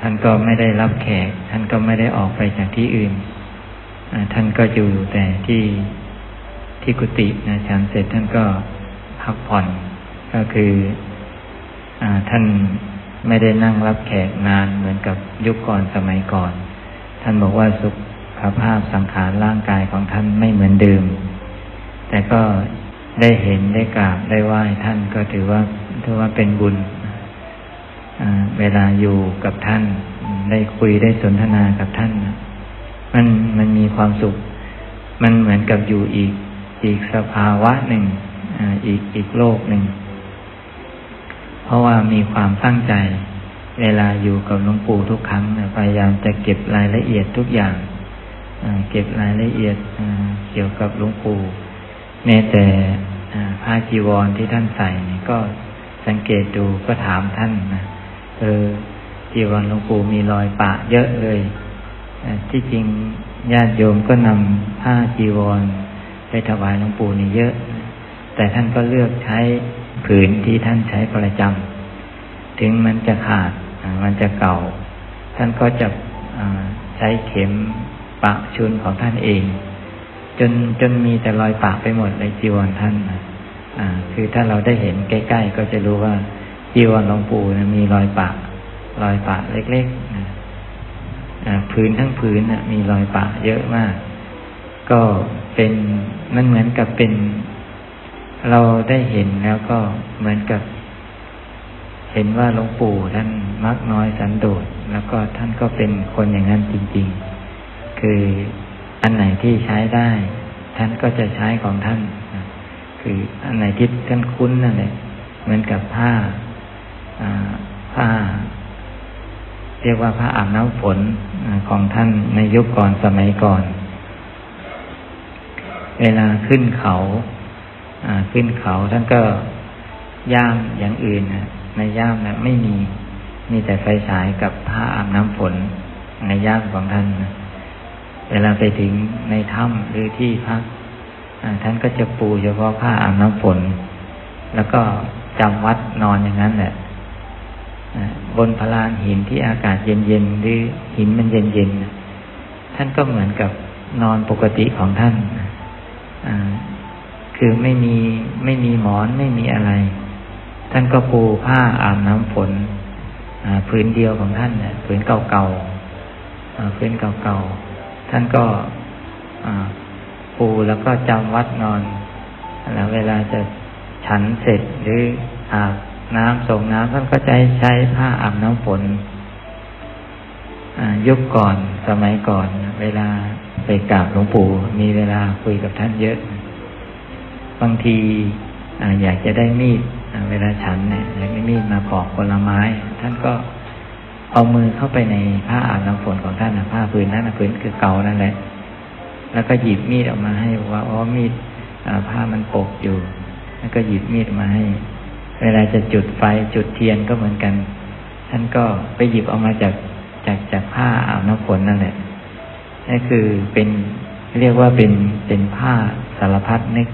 ท่านก็ไม่ได้รับแขก ท่านก็ไม่ได้ออกไปจากที่อื่น ท่านก็อยู่แต่ที่ที่กุฏินะฉันเสร็จท่านก็พักผ่อน ก็คืออท่านไม่ได้นั่งรับแขกนานเหมือนกับยุคก่อนสมัยก่อน ท่านบอกว่าสุขภาพสังขารร่างกายของท่านไม่เหมือนเดิม แต่ก็ได้เห็นได้กราบได้ไหว้ท่านก็ถือว่าถือว่าเป็นบุญ เวลาอยู่กับท่าน ได้คุยได้สนทนากับท่านมันมันมีความสุข มันเหมือนกับอยู่อีก อีกสภาวะหนึ่งอีกอีกโลกหนึ่ง เพราะว่ามีความตั้งใจ เวลาอยู่กับหลวงปู่ทุกครั้งพยายามจะเก็บรายละเอียดทุกอย่างเก็บรายละเอียดเกี่ยวกับหลวงปู่แม้แต่ผ้าจีวรที่ท่านใส่ก็สังเกตดูก็ถามท่านนะ เออจีวรหลวงปู่มีรอยปะเยอะเลยที่จริงญาติโยมก็นำผ้าจีวรไปถวายหลวงปู่นี่เยอะ แต่ท่านก็เลือกใช้ผืนที่ท่านใช้ประจำถึงมันจะขาดมันจะเก่า ท่านก็จะใช้เข็มปะชุนของท่านเอง จนจนมีแต่รอยปะไปหมดในจีวรท่านคือถ้าเราได้เห็นใกล้ ๆ ก็จะรู้ว่า จีวรหลวงปู่นะมีรอยปะ รอยปะเล็กๆนะพื้นทั้งพื้นนะมีรอยปะเยอะมาก ก็เป็นมันเหมือนกับเป็น เราได้เห็นแล้วก็เหมือนกับ เห็นว่าหลวงปู่ท่านมักน้อยสันโดษแล้วก็ท่านก็เป็นคนอย่างนั้นจริง ๆ คืออันไหนที่ใช้ได้ ท่านก็จะใช้ของท่าน คืออันไหนที่ท่านคุ้นนั่นแหละเหมือนกับผ้า ผ้าเรียกว่าผ้าอาบน้ำฝนของท่านในยุคก่อนสมัยก่อน เวลาขึ้นเขาขึ้นเขาท่านก็ย่ามอย่างอื่นในย่ามนะไม่มีมีแต่ไฟฉายกับผ้าอาบน้ำฝนในย่ามของท่านเวลาไปถึงในถ้ำหรือที่พักท่านก็จะปูเฉพาะผ้าอาบน้ำฝน แล้วก็จำวัดนอนอย่างนั้นแหละ บนพลานหินที่อากาศเย็นๆหรือหินมันเย็นๆท่านก็เหมือนกับนอนปกติของท่านคือไม่มีไม่มีหมอนไม่มีอะไร ท่านก็ปูผ้าอาบน้ำฝนพื้นเดียวของท่านเนี่ยพื้นเก่าๆพื้นเก่าๆท่านก็ปูแล้วก็จำวัดนอนแล้วเวลาจะฉันเสร็จหรืออาบ น้ำส่งน้ำท่านก็จะใช้ผ้าอาบน้ำฝนยุคก่อนสมัยก่อน เวลาไปกราบหลวงปู่มีเวลาคุยกับท่านเยอะ บางทีอยากจะได้มีดเวลาฉันเนี่ยอยากได้มีดมาปอกผลไม้ ท่านก็เอามือเข้าไปในผ้าอาบน้ำฝนของท่านนะผ้าพื้นนั้นนะพื้นคือเก่านั่นแหละ แล้วก็หยิบมีดออกมาให้ว่าอ๋อมีดผ้ามันปกอยู่ แล้วก็หยิบมีดมาให้ เวลาจะจุดไฟจุดเทียนก็เหมือนกัน ท่านก็ไปหยิบออกมาจากจากจากผ้าอาบน้ำฝนนั่นแหละนั่นคือเป็นเรียกว่าเป็นเป็นผ้าสารพัดนึก